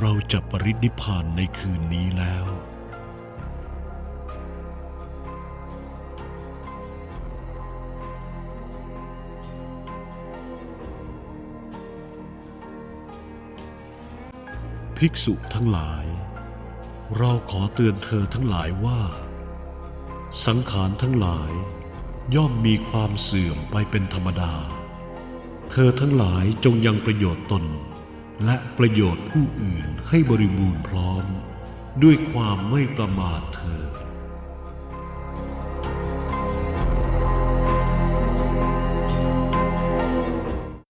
เราจะปรินิพานในคืนนี้แล้ว ภิกษุทั้งหลาย เราขอเตือนเธอทั้งหลายว่า สังขารทั้งหลายย่อมมีความเสื่อมไปเป็นธรรมดา เธอทั้งหลายจงยังประโยชน์ตน และประโยชน์ผู้อื่นให้บริบูรณ์พร้อม ด้วยความไม่ประมาทเธอ